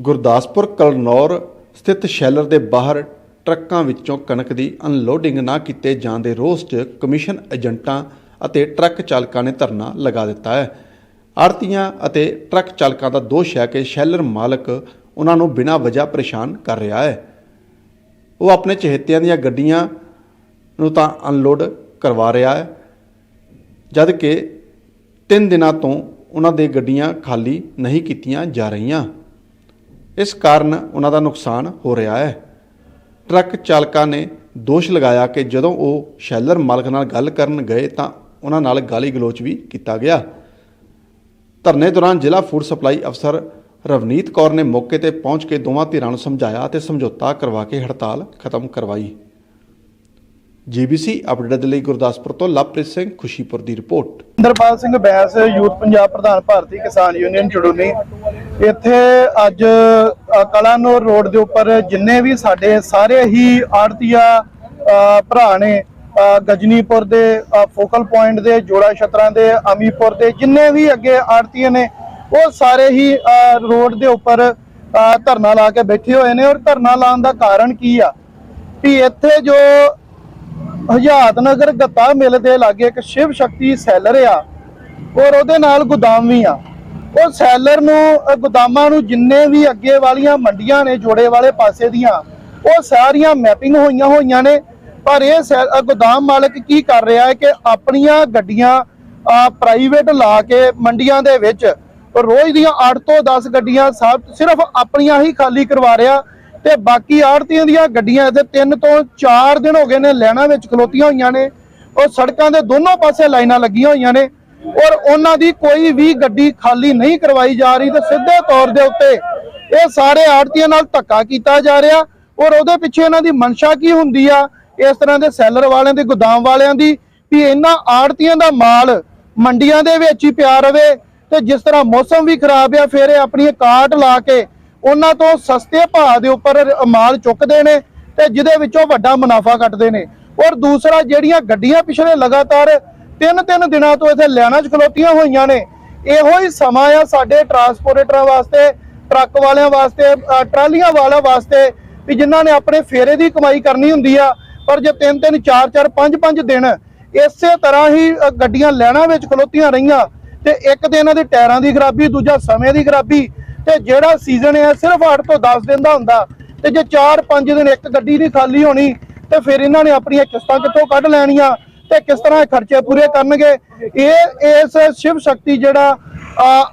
ਗੁਰਦਾਸਪੁਰ ਕਲਨੌਰ ਸਥਿਤ ਸ਼ੈਲਰ ਦੇ ਬਾਹਰ ਟਰੱਕਾਂ ਵਿੱਚੋਂ ਕਣਕ ਦੀ ਅਨਲੋਡਿੰਗ ਨਾ ਕੀਤੇ ਜਾਣ ਦੇ ਰੋਸ 'ਚ ਕਮਿਸ਼ਨ ਏਜੰਟਾਂ ਅਤੇ ਟਰੱਕ ਚਾਲਕਾਂ ਨੇ ਧਰਨਾ ਲਗਾ ਦਿੱਤਾ ਹੈ। ਆੜਤੀਆਂ ਅਤੇ ਟਰੱਕ ਚਾਲਕਾਂ ਦਾ ਦੋਸ਼ ਹੈ ਕਿ ਸ਼ੈਲਰ ਮਾਲਕ ਉਹਨਾਂ ਨੂੰ ਬਿਨਾਂ ਵਜ੍ਹਾ ਪਰੇਸ਼ਾਨ ਕਰ ਰਿਹਾ ਹੈ। ਉਹ ਆਪਣੇ ਚਹੇਤਿਆਂ ਦੀਆਂ ਗੱਡੀਆਂ ਨੂੰ ਤਾਂ ਅਨਲੋਡ ਕਰਵਾ ਰਿਹਾ ਹੈ ਜਦ ਕਿ 3 ਦਿਨਾਂ ਤੋਂ ਉਹਨਾਂ ਦੇ ਗੱਡੀਆਂ ਖਾਲੀ ਨਹੀਂ ਕੀਤੀਆਂ ਜਾ ਰਹੀਆਂ। ਇਸ ਕਾਰਨ ਉਹਨਾਂ ਦਾ ਨੁਕਸਾਨ ਹੋ ਰਿਹਾ ਹੈ। ਟਰੱਕ ਚਾਲਕਾਂ ਨੇ ਦੋਸ਼ ਲਗਾਇਆ ਕਿ ਜਦੋਂ ਉਹ ਸ਼ੈਲਰ ਮਾਲਕ ਨਾਲ ਗੱਲ ਕਰਨ ਗਏ ਤਾਂ ਉਹਨਾਂ ਨਾਲ ਗਾਲੀ ਗਲੋਚ ਵੀ ਕੀਤਾ ਗਿਆ। ਧਰਨੇ ਦੌਰਾਨ ਜ਼ਿਲ੍ਹਾ ਫੂਡ ਸਪਲਾਈ ਅਫਸਰ ਰਵਨੀਤ ਕੌਰ ਨੇ ਮੌਕੇ ਤੇ ਪਹੁੰਚ ਕੇ ਦੋਵਾਂ ਧਿਰਾਂ ਨੂੰ ਸਮਝਾਇਆ ਅਤੇ ਸਮਝੌਤਾ ਕਰਵਾ ਕੇ ਹੜਤਾਲ ਖਤਮ ਕਰਵਾਈ। ਜੀਬੀਸੀ ਅਪਡੇਟ ਦੇ ਲਈ ਗੁਰਦਾਸਪੁਰ ਤੋਂ ਲਵਪ੍ਰੀਤ ਸਿੰਘ ਖੁਸ਼ੀਪੁਰ ਦੀ ਰਿਪੋਰਟ। ਇੰਦਰਪਾਲ ਸਿੰਘ ਬੈਂਸ, ਯੂਥ ਪੰਜਾਬ ਪ੍ਰਧਾਨ ਭਾਰਤੀ ਕਿਸਾਨ ਯੂਨੀਅਨ ਚੜੂਨੀ ਇੱਥੇ ਅੱਜ ਕਲਾਨੌਰ ਰੋਡ ਦੇ ਉੱਪਰ ਜਿੰਨੇ ਵੀ ਸਾਡੇ ਸਾਰੇ ਹੀ ਆੜਤੀਆ ਭਰਾ ਨੇ ਗਜਨੀਪੁਰ ਦੇ ਫੋਕਲ ਪੁਆਇੰਟ ਦੇ, ਜੋੜਾ ਛਤਰਾਂ ਦੇ, ਅਮੀਪੁਰ ਦੇ, ਜਿੰਨੇ ਵੀ ਅੱਗੇ ਆੜਤੀਏ ਨੇ, ਉਹ ਸਾਰੇ ਹੀ ਰੋਡ ਦੇ ਉੱਪਰ ਧਰਨਾ ਲਾ ਕੇ ਬੈਠੇ ਹੋਏ ਨੇ। ਔਰ ਧਰਨਾ ਲਾਉਣ ਦਾ ਕਾਰਨ ਕੀ ਆ? ਵੀ ਇੱਥੇ ਜੋ ਹਜਾਤ ਨਗਰ ਗੱਤਾ ਮਿਲ ਦੇ ਲਾਗੇ ਇੱਕ ਸ਼ਿਵ ਸ਼ਕਤੀ ਸੈਲਰ ਆ, ਔਰ ਉਹਦੇ ਨਾਲ ਗੋਦਾਮ ਵੀ ਆ। ਉਹ ਸੈਲਰ ਨੂੰ ਗੋਦਾਮਾਂ ਨੂੰ ਜਿੰਨੇ ਵੀ ਅੱਗੇ ਵਾਲੀਆਂ ਮੰਡੀਆਂ ਨੇ, ਜੋੜੇ ਵਾਲੇ ਪਾਸੇ ਦੀਆਂ, ਉਹ ਸਾਰੀਆਂ ਮੈਪਿੰਗ ਹੋਈਆਂ ਹੋਈਆਂ ਨੇ। ਪਰ ਇਹ ਸੈ- ਗੋਦਾਮ ਮਾਲਕ ਕੀ ਕਰ ਰਿਹਾ ਹੈ ਕਿ ਆਪਣੀਆਂ ਗੱਡੀਆਂ ਪ੍ਰਾਈਵੇਟ ਲਾ ਕੇ ਮੰਡੀਆਂ ਦੇ ਵਿੱਚ, ਰੋਜ਼ ਦੀਆਂ 8 ਤੋਂ 10 ਗੱਡੀਆਂ ਸਭ ਸਿਰਫ ਆਪਣੀਆਂ ਹੀ ਖਾਲੀ ਕਰਵਾ ਰਿਹਾ। ਤੇ ਬਾਕੀ ਆੜਤੀਆਂ ਦੀਆਂ ਗੱਡੀਆਂ ਇੱਥੇ 3 ਤੋਂ 4 ਦਿਨ ਹੋ ਗਏ ਨੇ ਲੈਣਾ ਵਿੱਚ ਖਲੋਤੀਆਂ ਹੋਈਆਂ ਨੇ। ਉਹ ਸੜਕਾਂ ਦੇ ਦੋਨੋਂ ਪਾਸੇ ਲਾਈਨਾਂ ਲੱਗੀਆਂ ਹੋਈਆਂ ਨੇ। ਔਰ ਉਹਨਾਂ ਦੀ ਕੋਈ ਵੀ ਗੱਡੀ ਖਾਲੀ ਨਹੀਂ ਕਰਵਾਈ ਜਾ ਰਹੀ ਤੇ ਸਿੱਧੇ ਤੌਰ ਦੇ ਉੱਤੇ ਇਹ ਸਾਰੇ ਆੜਤੀਆਂ ਨਾਲ ਧੱਕਾ ਕੀਤਾ ਜਾ ਰਿਹਾ। ਔਰ ਉਹਦੇ ਪਿੱਛੇ ਇਹਨਾਂ ਦੀ ਮਨਸ਼ਾ ਕੀ ਹੁੰਦੀ ਆ? ਇਸ ਤਰ੍ਹਾਂ ਦੇ ਸੈਲਰ ਵਾਲਿਆਂ ਦੀ, ਗੋਦਾਮ ਵਾਲਿਆਂ ਦੀ ਵੀ ਇਹਨਾਂ ਆੜਤੀਆਂ ਦਾ ਮਾਲ ਮੰਡੀਆਂ ਦੇ ਵਿੱਚ ਹੀ ਪਿਆ ਰਵੇ ਤੇ ਜਿਸ ਤਰ੍ਹਾਂ ਮੌਸਮ ਵੀ ਖਰਾਬ ਆ, ਫਿਰ ਇਹ ਆਪਣੀ ਕਾਟ ਲਾ ਕੇ ਉਹਨਾਂ ਤੋਂ ਸਸਤੇ ਭਾਅ ਦੇ ਉੱਪਰ ਮਾਲ ਚੁੱਕਦੇ ਨੇ ਤੇ ਜਿਹਦੇ ਵਿੱਚੋਂ ਵੱਡਾ ਮੁਨਾਫਾ ਕੱਟਦੇ ਨੇ। ਔਰ ਦੂਸਰਾ, ਜਿਹੜੀਆਂ ਗੱਡੀਆਂ ਪਿਛਲੇ ਲਗਾਤਾਰ ਤਿੰਨ ਤਿੰਨ ਦਿਨਾਂ ਤੋਂ ਇੱਥੇ ਲੈਣਾ 'ਚ ਖਲੋਤੀਆਂ ਹੋਈਆਂ ਨੇ, ਇਹੋ ਹੀ ਸਮਾਂ ਆ ਸਾਡੇ ਟਰਾਂਸਪੋਰਟਰਾਂ ਵਾਸਤੇ, ਟਰੱਕ ਵਾਲਿਆਂ ਵਾਸਤੇ ਟਰਾਲੀਆਂ ਵਾਲਿਆਂ ਵਾਸਤੇ ਵੀ ਜਿਨ੍ਹਾਂ ਨੇ ਆਪਣੇ ਫੇਰੇ ਦੀ ਕਮਾਈ ਕਰਨੀ ਹੁੰਦੀ ਆ। ਪਰ ਜੇ ਤਿੰਨ ਤਿੰਨ, ਚਾਰ ਚਾਰ, ਪੰਜ ਪੰਜ ਦਿਨ ਇਸੇ ਤਰ੍ਹਾਂ ਹੀ ਗੱਡੀਆਂ ਲੈਣਾ ਵਿੱਚ ਖਲੋਤੀਆਂ ਰਹੀਆਂ ਤੇ ਇੱਕ ਤੇ ਇਹਨਾਂ ਦੇ ਟਾਇਰਾਂ ਦੀ ਖਰਾਬੀ, ਦੂਜਾ ਸਮੇਂ ਦੀ ਖਰਾਬੀ ਤੇ ਜਿਹੜਾ ਸੀਜ਼ਨ ਹੈ ਸਿਰਫ 8 ਤੋਂ 10 ਦਿਨ ਦਾ ਹੁੰਦਾ ਤੇ ਜੇ 4-5 ਦਿਨ ਇੱਕ ਗੱਡੀ ਦੀ ਖਾਲੀ ਹੋਣੀ ਤੇ ਫਿਰ ਇਹਨਾਂ ਨੇ ਆਪਣੀਆਂ ਕਿਸ਼ਤਾਂ ਕਿੱਥੋਂ ਕੱਢ ਲੈਣੀਆਂ ਤੇ ਕਿਸ ਤਰ੍ਹਾਂ ਖਰਚੇ ਪੂਰੇ ਕਰਨਗੇ? ਇਹ, ਇਸ ਸ਼ਿਵ ਸ਼ਕਤੀ ਜਿਹੜਾ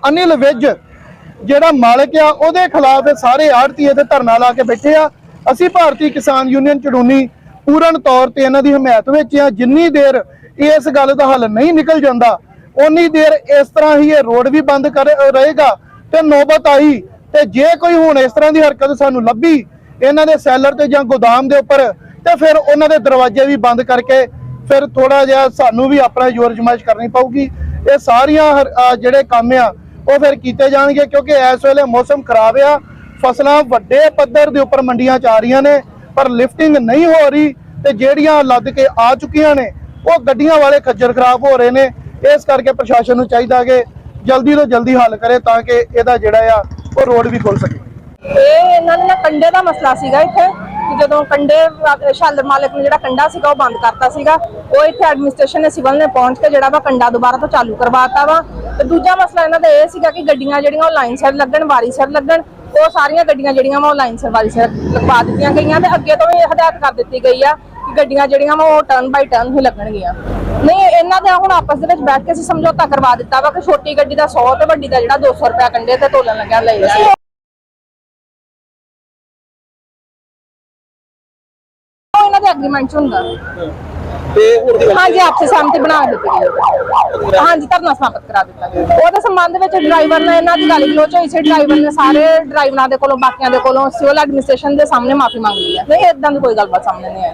ਅਨਿਲ ਵਿਜ ਜਿਹੜਾ ਮਾਲਕ ਆ, ਉਹਦੇ ਖਿਲਾਫ ਸਾਰੇ ਆੜਤੀਏ ਤੇ ਧਰਨਾ ਲਾ ਕੇ ਬੈਠੇ ਆ। ਅਸੀਂ ਭਾਰਤੀ ਕਿਸਾਨ ਯੂਨੀਅਨ ਚੜੂਨੀ ਪੂਰਨ ਤੌਰ ਤੇ ਇਹਨਾਂ ਦੀ ਹਮਾਇਤ ਵਿੱਚ ਆ। ਜਿੰਨੀ ਦੇਰ ਇਸ ਗੱਲ ਦਾ ਹੱਲ ਨਹੀਂ ਨਿਕਲ ਜਾਂਦਾ ਉਨੀ ਦੇਰ ਇਸ ਤਰ੍ਹਾਂ ਹੀ ਇਹ ਰੋਡ ਵੀ ਬੰਦ ਕਰ, ਰਹੇਗਾ। ਤੇ ਨੌਬਤ ਆਈ ਤੇ ਜੇ ਕੋਈ ਹੁਣ ਇਸ ਤਰ੍ਹਾਂ ਦੀ ਹਰਕਤ ਸਾਨੂੰ ਲੱਭੀ ਇਹਨਾਂ ਦੇ ਸੈਲਰ ਤੇ ਜਾਂ ਗੋਦਾਮ ਦੇ ਉੱਪਰ, ਤੇ ਫਿਰ ਉਹਨਾਂ ਦੇ ਦਰਵਾਜ਼ੇ ਵੀ ਬੰਦ ਕਰਕੇ ਫਿਰ ਥੋੜਾ ਜਿਹਾ ਸਾਨੂੰ ਵੀ ਆਪਣਾ ਜ਼ੋਰ ਜਮਾਇਸ਼ ਕਰਨੀ ਪਊਗੀ। ਇਹ ਸਾਰੀਆਂ ਹਰ- ਜਿਹੜੇ ਕੰਮ ਆ, ਉਹ ਫਿਰ ਕੀਤੇ ਜਾਣਗੇ ਕਿਉਂਕਿ ਇਸ ਵੇਲੇ ਮੌਸਮ ਖਰਾਬ ਆ, ਫਸਲਾਂ ਵੱਡੇ ਪੱਧਰ ਦੇ ਉੱਪਰ ਮੰਡੀਆਂ ਚ ਆ ਰਹੀਆਂ ਨੇ, ਪਰ ਲਿਫਟਿੰਗ ਨਹੀਂ ਹੋ ਰਹੀ ਤੇ ਜਿਹੜੀਆਂ ਲੱਦ ਕੇ ਆ ਚੁੱਕੀਆਂ ਨੇ, ਉਹ ਗੱਡੀਆਂ ਵਾਲੇ ਖੱਜਰ ਖਰਾਬ ਹੋ ਰਹੇ ਨੇ। ਇਸ ਕਰਕੇ ਪ੍ਰਸ਼ਾਸਨ ਨੂੰ ਚਾਹੀਦਾ ਕਿ ਜਲਦੀ ਤੋਂ ਜਲਦੀ ਹੱਲ ਕਰੇ ਤਾਂ ਕਿ ਇਹਦਾ ਜਿਹੜਾ ਆ, ਉਹ ਰੋਡ ਵੀ ਖੁੱਲ ਸਕੇ। ਇਹ ਇਹਨਾਂ ਨੇ ਕੰਡੇ ਦਾ ਮਸਲਾ ਸੀਗਾ ਇੱਥੇ ਜਦੋਂ ਕੰਡੇ ਸ਼ਾਲਰ ਮਾਲਕ ਨੇ ਜਿਹੜਾ ਕੰਡਾ ਸੀਗਾ, ਉਹ ਬੰਦ ਕਰਤਾ ਸੀਗਾ, ਉਹ ਇੱਥੇ ਐਡਮਿਨਿਸਟ੍ਰੇਸ਼ਨ ਨੇ ਸਿਵਲ ਨੇ ਪਹੁੰਚ ਕੇ ਜਿਹੜਾ ਵਾ ਕੰਡਾ ਦੁਬਾਰਾ ਤੋਂ ਚਾਲੂ ਕਰਵਾਤਾ ਵਾ। ਤੇ ਦੂਜਾ ਮਸਲਾ ਇਹਨਾਂ ਦਾ ਇਹ ਸੀਗਾ ਕਿ ਗੱਡੀਆਂ ਜਿਹੜੀਆਂ ਉਹ ਲਾਈਨ ਸਿਰ ਲੱਗਣ, ਵਾਰੀ ਸਿਰ ਲੱਗਣ, ਉਹ ਸਾਰੀਆਂ ਗੱਡੀਆਂ ਜਿਹੜੀਆਂ ਵਾ ਉਹ ਲਾਈਨ ਸਿਰ, ਵਾਰੀ ਸਿਰ ਲਗਵਾ ਦਿੱਤੀਆਂ ਗਈਆਂ ਤੇ ਅੱਗੇ ਤੋਂ ਵੀ ਹਦਾਇਤ ਕਰ ਦਿੱਤੀ ਗਈ ਆ ਕਿ ਗੱਡੀਆਂ ਜਿਹੜੀਆਂ ਵਾ ਉਹ ਟਰਨ ਬਾਈ ਟਰਨ ਹੀ ਲੱਗਣਗੀਆਂ। ਨਹੀਂ, ਇਹਨਾਂ ਦਾ ਹੁਣ ਆਪਸ ਦੇ ਵਿੱਚ ਬੈਠ ਕੇ ਅਸੀਂ ਸਮਝੌਤਾ ਕਰਵਾ ਦਿੱਤਾ ਵਾ ਕਿ ਛੋਟੀ ਗੱਡੀ ਦਾ 100 ਤੇ ਵੱਡੀ ਦਾ ਜਿਹੜਾ 200 ਰੁਪਏ ਕੰਡੇ ਤੇ ਤੋਲਣ ਲੱਗਿਆ ਲਈ ਅਸੀਂ ਉਹ ਇਹਨਾਂ ਦੇ ਐਗਰੀਮੈਂਟ ਚ ਹਾਂਜੀ ਆਪਸੇ ਸਹਿਮਤੀ ਬਣਾ ਦਿੱਤੀ ਗਈ। ਹਾਂਜੀ ਧਰਨਾ ਸਮਾਪਤ ਕਰਾ ਦਿੱਤਾ ਗਿਆ ਉਹਦੇ ਸੰਬੰਧ ਵਿੱਚ ਡਰਾਈਵਰ ਨੇ ਇਹਨਾਂ ਦੀ ਗੱਲ ਗਲੋਚ ਹੋਈ ਸੀ। ਡਰਾਈਵਰ ਨੇ ਸਾਰੇ ਡਰਾਈਵਰਾਂ ਦੇ ਕੋਲੋਂ ਬਾਕੀਆਂ ਦੇ ਕੋਲੋਂ ਸਿਵਲ ਐਡਮਿਨਿਸਟ੍ਰੇਸ਼ਨ ਦੇ ਸਾਹਮਣੇ ਮਾਫੀ ਮੰਗ ਲਈ ਹੈ। ਨਹੀਂ ਇਦਾਂ ਦੀ ਕੋਈ ਗੱਲਬਾਤ ਸਾਹਮਣੇ ਨਹੀਂ ਆਈ।